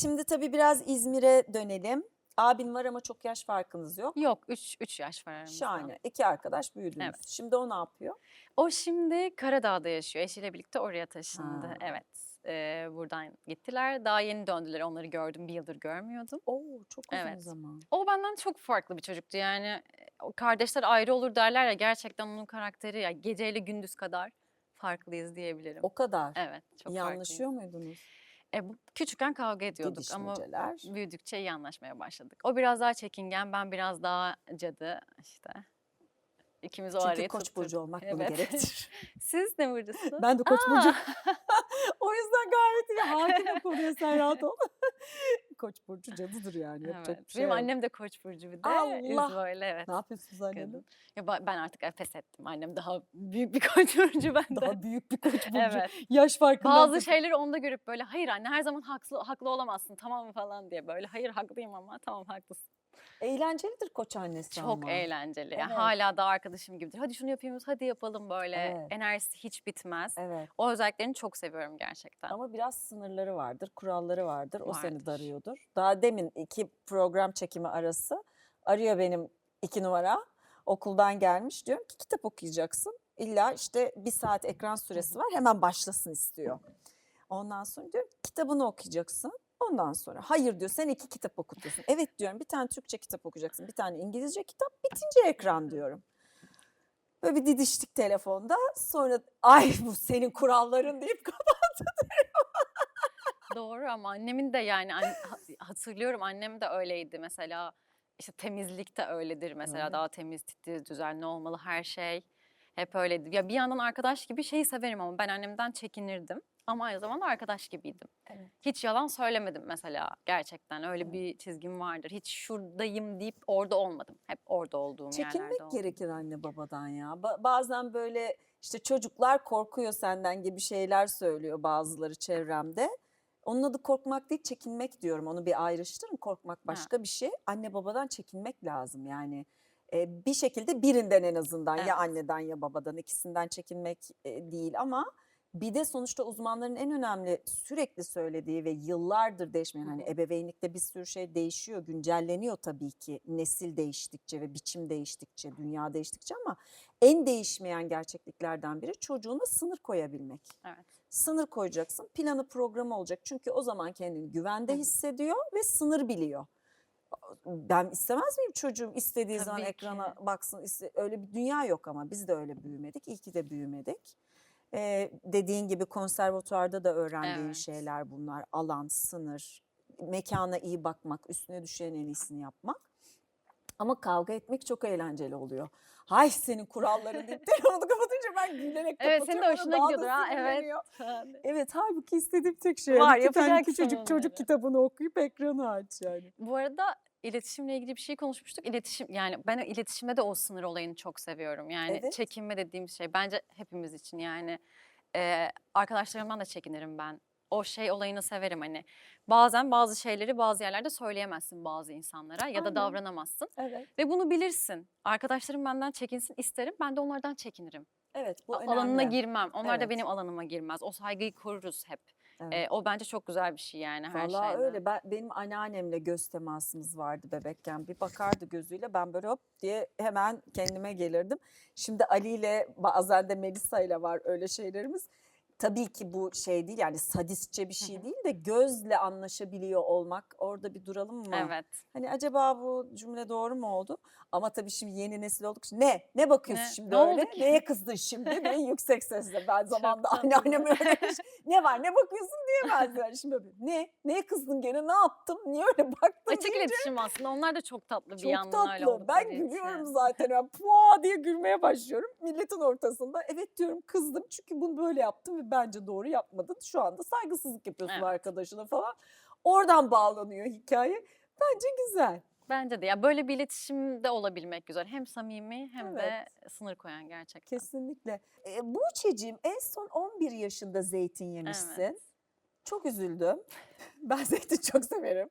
şimdi tabii biraz İzmir'e dönelim. Abin var ama çok yaş farkınız yok. Yok 3 3 yaş var aramızda. Şahane. İki arkadaş büyüdünüz. Evet. Şimdi o ne yapıyor? O şimdi Karadağ'da yaşıyor. Eşiyle birlikte oraya taşındı. Ha. Evet. Ee, buradan gittiler. Daha yeni döndüler. Onları gördüm. Bir yıldır görmüyordum. Oo çok uzun Evet. zaman. O benden çok farklı bir çocuktu. Yani e, kardeşler ayrı olur derler ya gerçekten onun karakteri ya geceyle gündüz kadar farklıyız diyebilirim. O kadar. Evet, çok farklıyız. anlaşıyor muydunuz? E, bu, küçükken kavga ediyorduk ama büyüdükçe iyi anlaşmaya başladık. O biraz daha çekingen, ben biraz daha cadı işte. İkimiz o Çünkü arayı koç burcu olmak bunu Evet. gerektirir. Siz ne burcusunuz? ben de koç burcu. o yüzden gayet iyi. Hakim konuya sen rahat ol. Koç burcu cadıdır yani. Yapacak Evet. bir şey Benim yok. annem de koç burcu bir de. Allah! böyle evet. Ne yapıyorsunuz kadın. Ya ben artık pes ettim. Annem daha büyük bir koç burcu benden. Daha büyük bir koç burcu. Evet. Yaş farkından. Bazı şeyleri onda görüp böyle hayır anne her zaman haklı haklı olamazsın tamam mı falan diye böyle hayır haklıyım ama tamam haklısın. Eğlencelidir koç annesi Çok ama. eğlenceli. Evet. hala da arkadaşım gibidir. Hadi şunu yapayım, hadi yapalım böyle. Evet. Enerjisi hiç bitmez. Evet. O özelliklerini çok seviyorum gerçekten. Ama biraz sınırları vardır, kuralları vardır. O seni Vardır. darıyordur. Daha demin iki program çekimi arası arıyor benim iki numara. Okuldan gelmiş diyorum ki kitap okuyacaksın. İlla işte bir saat ekran süresi var hemen başlasın istiyor. Ondan sonra diyorum kitabını okuyacaksın. Ondan sonra hayır diyor sen iki kitap okutuyorsun. Evet diyorum bir tane Türkçe kitap okuyacaksın. Bir tane İngilizce kitap bitince ekran diyorum. Böyle bir didiştik telefonda. Sonra ay bu senin kuralların deyip Doğru ama annemin de yani an- ha- hatırlıyorum annem de öyleydi mesela. işte temizlik de öyledir mesela Evet. daha temiz, titiz, düzenli olmalı her şey. Hep öyleydi. Ya bir yandan arkadaş gibi şeyi severim ama ben annemden çekinirdim. Ama aynı zamanda arkadaş gibiydim. Evet. Hiç yalan söylemedim mesela gerçekten. Öyle Evet. bir çizgim vardır. Hiç şuradayım deyip orada olmadım. Hep orada olduğum yerlerde Çekinmek gerekir anne babadan ya. Ba- bazen böyle işte çocuklar korkuyor senden gibi şeyler söylüyor bazıları çevremde. Onun adı korkmak değil çekinmek diyorum. Onu bir ayrıştırın. Korkmak başka bir şey. Anne babadan çekinmek lazım yani. E, bir şekilde birinden en azından Evet. ya anneden ya babadan ikisinden çekinmek e, değil ama bir de sonuçta uzmanların en önemli sürekli söylediği ve yıllardır değişmeyen hani ebeveynlikte bir sürü şey değişiyor, güncelleniyor tabii ki nesil değiştikçe ve biçim değiştikçe, dünya değiştikçe ama en değişmeyen gerçekliklerden biri çocuğuna sınır koyabilmek. Evet. Sınır koyacaksın, planı programı olacak çünkü o zaman kendini güvende hissediyor ve sınır biliyor. Ben istemez miyim çocuğum istediği zaman Tabii ekrana ki. baksın. iste- Öyle bir dünya yok ama biz de öyle büyümedik. İyi ki de büyümedik. Ee, dediğin gibi konservatuarda da öğrendiğin Evet. şeyler bunlar. Alan, sınır, mekana iyi bakmak, üstüne düşen en iyisini yapmak. Ama kavga etmek çok eğlenceli oluyor. Hay senin kuralların deyip telefonu kapatınca ben gülerek Evet senin de kapatıyorum. hoşuna daha da gidiyordur ha evet. sinirleniyor. Evet halbuki istediğim tek şey. Var, yani iki tane yapacaksın küçücük çocuk onları. kitabını okuyup ekranı aç yani. Bu arada iletişimle ilgili bir şey konuşmuştuk. İletişim yani ben iletişimde de o sınır olayını çok seviyorum. Yani Evet. çekinme dediğim şey bence hepimiz için yani e, arkadaşlarımdan da çekinirim ben. O şey olayını severim hani. Bazen bazı şeyleri bazı yerlerde söyleyemezsin bazı insanlara ya da Aynen. davranamazsın Evet. ve bunu bilirsin. Arkadaşlarım benden çekinsin isterim. Ben de onlardan çekinirim. Evet bu önemli. Alanına girmem. Onlar Evet. da benim alanıma girmez. O saygıyı koruruz hep. Evet. E, o bence çok güzel bir şey yani her Vallahi şeyde. öyle. Ben, benim anneannemle göz temasımız vardı bebekken. Bir bakardı gözüyle ben böyle hop diye hemen kendime gelirdim. Şimdi Ali ile bazen de Melisa ile var öyle şeylerimiz. Tabii ki bu şey değil yani sadistçe bir şey değil de gözle anlaşabiliyor olmak. Orada bir duralım mı? Evet. Hani acaba bu cümle doğru mu oldu? Ama tabii şimdi yeni nesil olduk. Ne? Ne bakıyorsun Ne? şimdi Ne öyle? oldu ki? Neye kızdın şimdi? En yüksek sesle. Ben zamanında tatlı. anneannem öyle demiş. Ne var ne bakıyorsun diyemezler. Şimdi böyle, ne? Neye kızdın gene? Ne yaptım? Niye öyle baktın? Açık deyince iletişim aslında. Onlar da çok tatlı bir Çok yandan öyle tatlı. Ben gülüyorum için. zaten. Ben Pua diye gülmeye başlıyorum. Milletin ortasında. Evet diyorum kızdım çünkü bunu böyle yaptım ve bence doğru yapmadın. Şu anda saygısızlık yapıyorsun Evet. arkadaşına falan. Oradan bağlanıyor hikaye. Bence güzel. Bence de ya böyle bir iletişimde olabilmek güzel. Hem samimi hem de Evet. sınır koyan gerçekten. Kesinlikle. E, Buğçe'cim en son 11 yaşında zeytin yemişsin. Evet. Çok üzüldüm. Ben zeytin çok severim.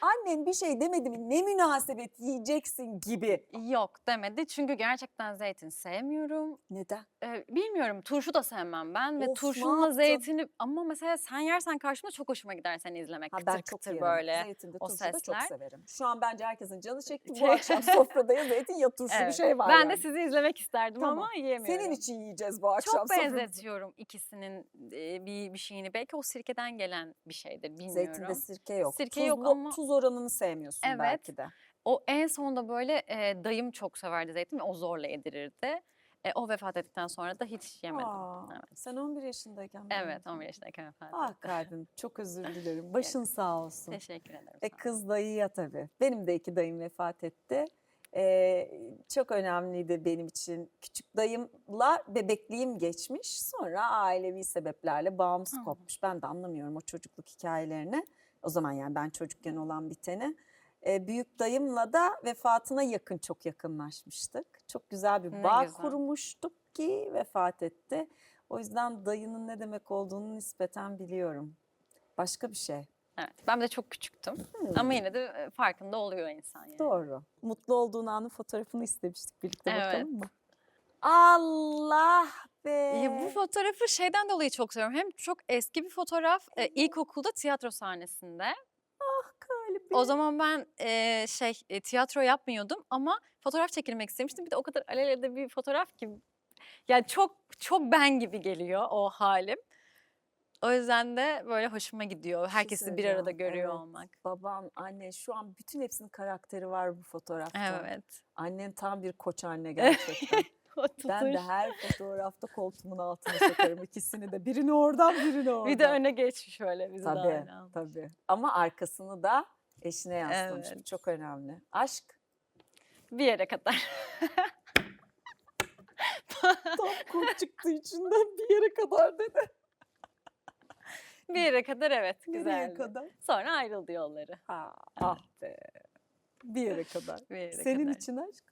Annen bir şey demedi mi ne münasebet yiyeceksin gibi. Yok demedi çünkü gerçekten zeytin sevmiyorum. Neden? Ee, bilmiyorum turşu da sevmem ben ve Of, ne turşunla yaptın? zeytini ama mesela sen yersen karşımda çok hoşuma gider seni izlemek. Ha, kıtır ben çok kıtır yerim. böyle. Zeytin de o turşu da çok sesler. severim. Şu an bence herkesin canı çekti. Bu Şey- akşam sofrada ya zeytin ya turşu bir Evet. şey var Ben yani. de sizi izlemek isterdim Tamam. ama yiyemiyorum. Senin için yiyeceğiz bu akşam Çok soframızı. benzetiyorum ikisinin e, bir bir şeyini. Belki o sirkeden gelen bir şeydir bilmiyorum. Zeytinde sirke yok. Sirke yok Tuzlu- ama- Tuz oranını sevmiyorsun Evet. belki de. O en sonunda böyle e, dayım çok severdi zeytin ve o zorla yedirirdi. E, o vefat ettikten sonra da hiç yemedim. Aa, Evet. Sen 11 yaşındayken. mi Evet yedin? 11 yaşındayken vefat Ah etti. kalbim çok özür dilerim. Başın sağ olsun. Teşekkür ederim. Ol. kız dayıya tabii. Benim de iki dayım vefat etti. Ee, çok önemliydi benim için. Küçük dayımla bebekliğim geçmiş. Sonra ailevi sebeplerle bağımız Hı. kopmuş. Ben de anlamıyorum o çocukluk hikayelerini. O zaman yani ben çocukken olan biteni. Ee, büyük dayımla da vefatına yakın çok yakınlaşmıştık. Çok güzel bir Ne bağ güzel. kurmuştuk ki vefat etti. O yüzden dayının ne demek olduğunu nispeten biliyorum. Başka bir şey. Evet. Ben de çok küçüktüm. Hmm. Ama yine de e, farkında oluyor insan yani. Doğru. Mutlu olduğun anın fotoğrafını istemiştik birlikte Evet. bakalım mı? Allah be. Ya bu fotoğrafı şeyden dolayı çok seviyorum. Hem çok eski bir fotoğraf. e, ilkokulda tiyatro sahnesinde. kalbim. O zaman ben e, şey e, tiyatro yapmıyordum ama fotoğraf çekilmek istemiştim. Bir de o kadar alelade bir fotoğraf ki yani çok çok ben gibi geliyor o halim. O yüzden de böyle hoşuma gidiyor. Şey Herkesi bir arada görüyor Evet. olmak. Baban, anne şu an bütün hepsinin karakteri var bu fotoğrafta. Evet. Annen tam bir koç anne gerçekten. Ben de her fotoğrafta koltuğumun altına sokarım ikisini de. Birini oradan birini oradan. Bir de öne geçmiş şöyle bizi de Tabii almış. tabii. Ama arkasını da eşine yansıtmış. Bu Evet. çok önemli. Aşk Bir yere kadar. tam kurt çıktı içinden bir yere kadar dedi. Bir yere kadar evet Nereye güzeldi. kadar? Sonra ayrıldı yolları. Ha, ah be. Bir yere kadar. Bir yere Senin kadar. için aşk?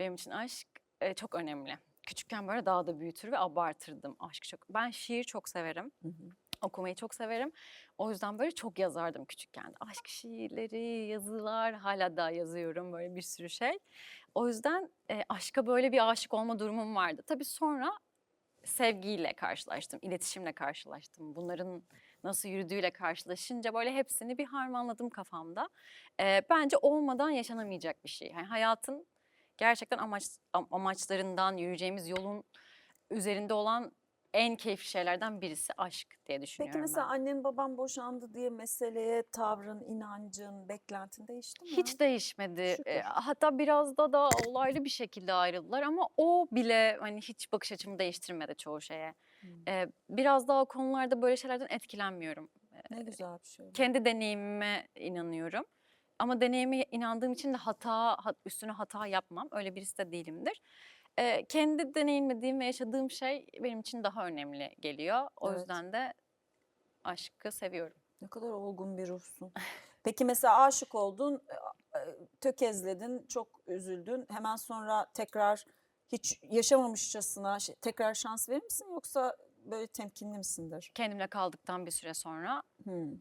Benim için aşk e, çok önemli. Küçükken böyle daha da büyütür ve abartırdım aşkı çok. Ben şiir çok severim. Hı hı. Okumayı çok severim. O yüzden böyle çok yazardım küçükken. Aşk şiirleri, yazılar hala da yazıyorum böyle bir sürü şey. O yüzden e, aşka böyle bir aşık olma durumum vardı. Tabii sonra sevgiyle karşılaştım, iletişimle karşılaştım. Bunların nasıl yürüdüğüyle karşılaşınca böyle hepsini bir harmanladım kafamda. E, bence olmadan yaşanamayacak bir şey. Yani hayatın gerçekten amaç am- amaçlarından, yürüyeceğimiz yolun üzerinde olan en keyifli şeylerden birisi aşk diye düşünüyorum Peki mesela ben. annen baban boşandı diye meseleye tavrın, inancın, beklentin değişti mi? Hiç değişmedi. Şükür. E, hatta biraz da da olaylı bir şekilde ayrıldılar ama o bile hani hiç bakış açımı değiştirmedi çoğu şeye. Hmm. E, biraz daha o konularda böyle şeylerden etkilenmiyorum. Ne güzel bir şey. Kendi deneyimime inanıyorum. Ama deneyime inandığım için de hata ha- üstüne hata yapmam. Öyle birisi de değilimdir. E, kendi deneyimlediğim ve yaşadığım şey benim için daha önemli geliyor. O Evet. yüzden de aşkı seviyorum. Ne kadar olgun bir ruhsun. Peki mesela aşık oldun, e, e, tökezledin, çok üzüldün. Hemen sonra tekrar hiç yaşamamışçasına şey- tekrar şans verir misin yoksa böyle temkinli misindir? Kendimle kaldıktan bir süre sonra Hmm.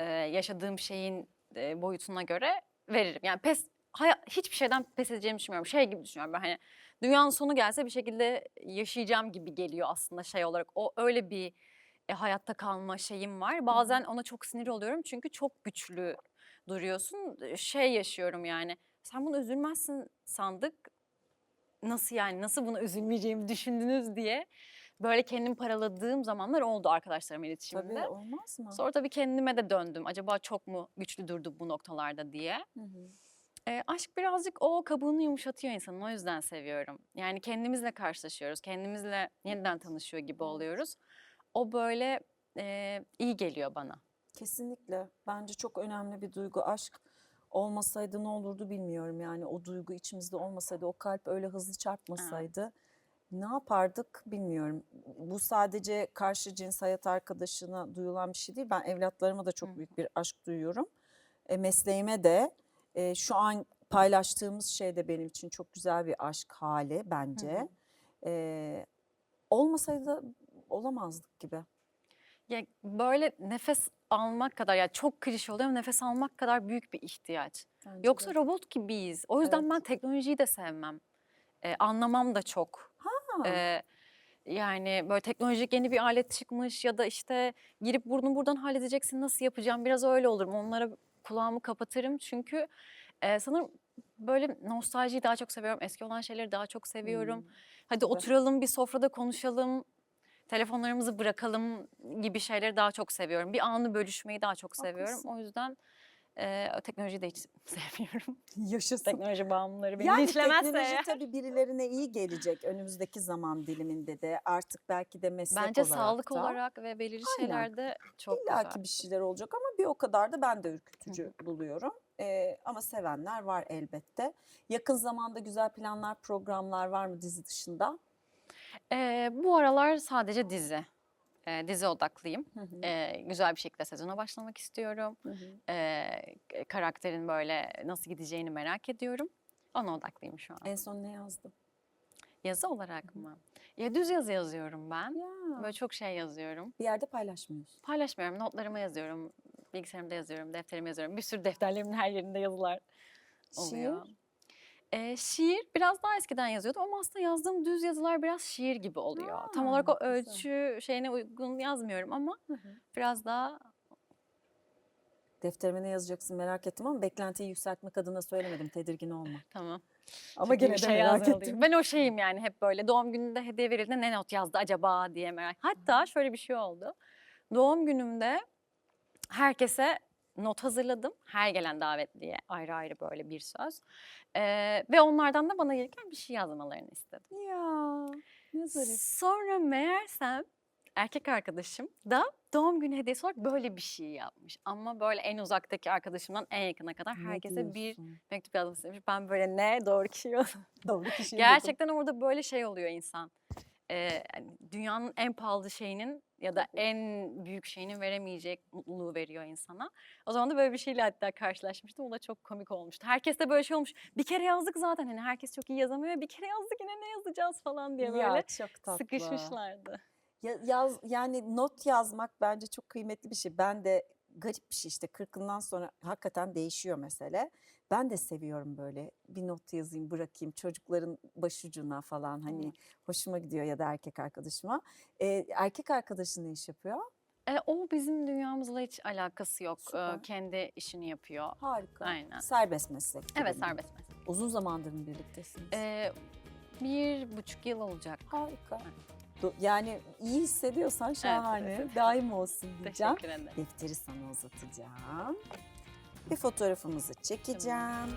e, yaşadığım şeyin e, boyutuna göre veririm. Yani pes haya- hiçbir şeyden pes edeceğimi düşünmüyorum. Şey gibi düşünüyorum ben hani dünyanın sonu gelse bir şekilde yaşayacağım gibi geliyor aslında şey olarak. O öyle bir e, hayatta kalma şeyim var. Bazen ona çok sinir oluyorum çünkü çok güçlü duruyorsun. Şey yaşıyorum yani. Sen bunu üzülmezsin sandık. Nasıl yani? Nasıl buna üzülmeyeceğimi düşündünüz diye böyle kendim paraladığım zamanlar oldu arkadaşlarım iletişimde. Tabii olmaz mı? Sonra tabii kendime de döndüm. Acaba çok mu güçlü durdu bu noktalarda diye. Hı hı. E, aşk birazcık o kabuğunu yumuşatıyor insanın. O yüzden seviyorum. Yani kendimizle karşılaşıyoruz. Kendimizle yeniden tanışıyor gibi oluyoruz. O böyle e, iyi geliyor bana. Kesinlikle. Bence çok önemli bir duygu. Aşk olmasaydı ne olurdu bilmiyorum. Yani o duygu içimizde olmasaydı, o kalp öyle hızlı çarpmasaydı ne yapardık bilmiyorum. Bu sadece karşı cins hayat arkadaşına duyulan bir şey değil. Ben evlatlarıma da çok büyük bir aşk duyuyorum. E, mesleğime de e, şu an paylaştığımız şey de benim için çok güzel bir aşk hali bence. E, olmasaydı olamazdık gibi. Ya böyle nefes almak kadar ya çok klişe oluyor ama nefes almak kadar büyük bir ihtiyaç. Bence Yoksa de. robot gibiyiz. O yüzden Evet. ben teknolojiyi de sevmem. Ee, anlamam da çok. Ha. Ee, yani böyle teknolojik yeni bir alet çıkmış ya da işte girip bunu buradan halledeceksin nasıl yapacağım biraz öyle olurum. Onlara kulağımı kapatırım çünkü e, sanırım böyle nostaljiyi daha çok seviyorum. Eski olan şeyleri daha çok seviyorum. Hmm. Hadi Güzel. oturalım bir sofrada konuşalım. Telefonlarımızı bırakalım gibi şeyleri daha çok seviyorum. Bir anı bölüşmeyi daha çok seviyorum. Haklısın. O yüzden e, teknolojiyi de hiç sevmiyorum. Yaşasın. Teknoloji bağımlıları beni Yani linçlemezse teknoloji eğer. tabii birilerine iyi gelecek önümüzdeki zaman diliminde de artık belki de meslek Bence olarak sağlık da. olarak ve belirli Aynen. şeylerde çok İlla güzel. ki bir şeyler olacak ama bir o kadar da ben de ürkütücü buluyorum. Ee, ama sevenler var elbette. Yakın zamanda güzel planlar, programlar var mı dizi dışında? Ee, bu aralar sadece dizi. Ee, dizi odaklıyım. Hı hı, Ee, güzel bir şekilde sezona başlamak istiyorum. hı hı. Ee, karakterin böyle nasıl gideceğini merak ediyorum. Ona odaklıyım şu an. En son ne yazdın? Yazı olarak mı? Ya düz yazı yazıyorum ben. Ya. Böyle çok şey yazıyorum. Bir yerde paylaşmıyorsun. Paylaşmıyorum, notlarıma yazıyorum, bilgisayarımda yazıyorum, defterime yazıyorum. Bir sürü defterlerimin her yerinde yazılar oluyor. Şiir? Ee, şiir biraz daha eskiden yazıyordum ama aslında yazdığım düz yazılar biraz şiir gibi oluyor. Tam olarak o güzel. ölçü şeyine uygun yazmıyorum ama Hı hı. biraz daha Defterime ne yazacaksın merak ettim ama beklentiyi yükseltmek adına söylemedim. Tedirgin olma. tamam. Ama Çok iyi gene bir de şey merak yazmalıyım. ettim. Ben o şeyim yani hep böyle doğum gününde hediye verildiğinde ne not yazdı acaba diye merak. Hatta şöyle bir şey oldu. Doğum günümde herkese not hazırladım. Her gelen davetliye ayrı ayrı böyle bir söz. Ee, ve onlardan da bana gelirken bir şey yazmalarını istedim. Ya ne zarif. Sonra meğersem erkek arkadaşım da doğum günü hediyesi olarak böyle bir şey yapmış. Ama böyle en uzaktaki arkadaşımdan en yakına kadar Ne herkese bir mektup yazmak istemiş. Ben böyle ne doğru kişi. Doğru buldum. Gerçekten orada böyle şey oluyor insan. Hani dünyanın en pahalı şeyinin ya da en büyük şeyinin veremeyecek mutluluğu veriyor insana. O zaman da böyle bir şeyle hatta karşılaşmıştım. O da çok komik olmuştu. Herkes de böyle şey olmuş. Bir kere yazdık zaten. Hani herkes çok iyi yazamıyor. Bir kere yazdık yine ne yazacağız falan diye böyle Ya çok tatlı. sıkışmışlardı. Ya, yaz, yani not yazmak bence çok kıymetli bir şey. Ben de garip bir şey işte kırkından sonra hakikaten değişiyor mesele. Ben de seviyorum böyle bir not yazayım bırakayım çocukların başucuna falan hani Evet. hoşuma gidiyor ya da erkek arkadaşıma. Ee, erkek arkadaşın ne iş yapıyor? E, o bizim dünyamızla hiç alakası yok. Süper. kendi işini yapıyor. Harika. Aynen. Serbest meslek. Evet mi? serbest meslek. Uzun zamandır mı birliktesiniz? Ee, bir buçuk yıl olacak. Harika. Do- Yani iyi hissediyorsan şahane. evet. Daim olsun diyeceğim. Teşekkür ederim. Defteri sana uzatacağım. Bir fotoğrafımızı çekeceğim.